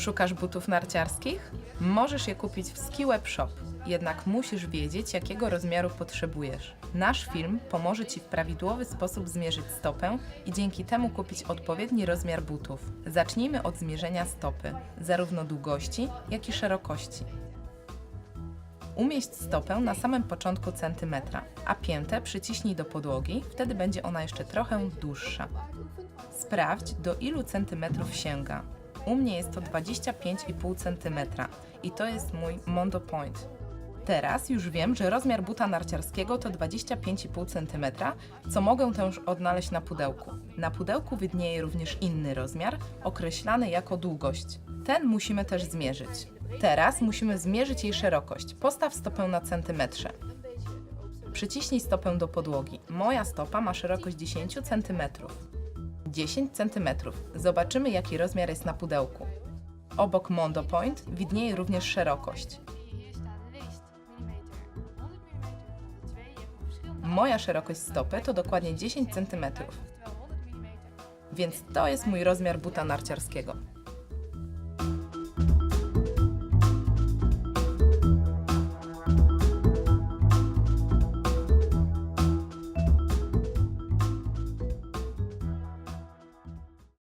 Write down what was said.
Szukasz butów narciarskich? Możesz je kupić w Ski Web Shop, jednak musisz wiedzieć, jakiego rozmiaru potrzebujesz. Nasz film pomoże Ci w prawidłowy sposób zmierzyć stopę i dzięki temu kupić odpowiedni rozmiar butów. Zacznijmy od zmierzenia stopy, zarówno długości, jak i szerokości. Umieść stopę na samym początku centymetra, a piętę przyciśnij do podłogi, wtedy będzie ona jeszcze trochę dłuższa. Sprawdź, do ilu centymetrów sięga. U mnie jest to 25,5 cm i to jest mój Mondo Point. Teraz już wiem, że rozmiar buta narciarskiego to 25,5 cm, co mogę też odnaleźć na pudełku. Na pudełku widnieje również inny rozmiar, określany jako długość. Ten musimy też zmierzyć. Teraz musimy zmierzyć jej szerokość. Postaw stopę na centymetrze. Przyciśnij stopę do podłogi. Moja stopa ma szerokość 10 cm. 10 cm. Zobaczymy, jaki rozmiar jest na pudełku. Obok Mondo Point widnieje również szerokość. Moja szerokość stopy to dokładnie 10 cm. Więc to jest mój rozmiar buta narciarskiego.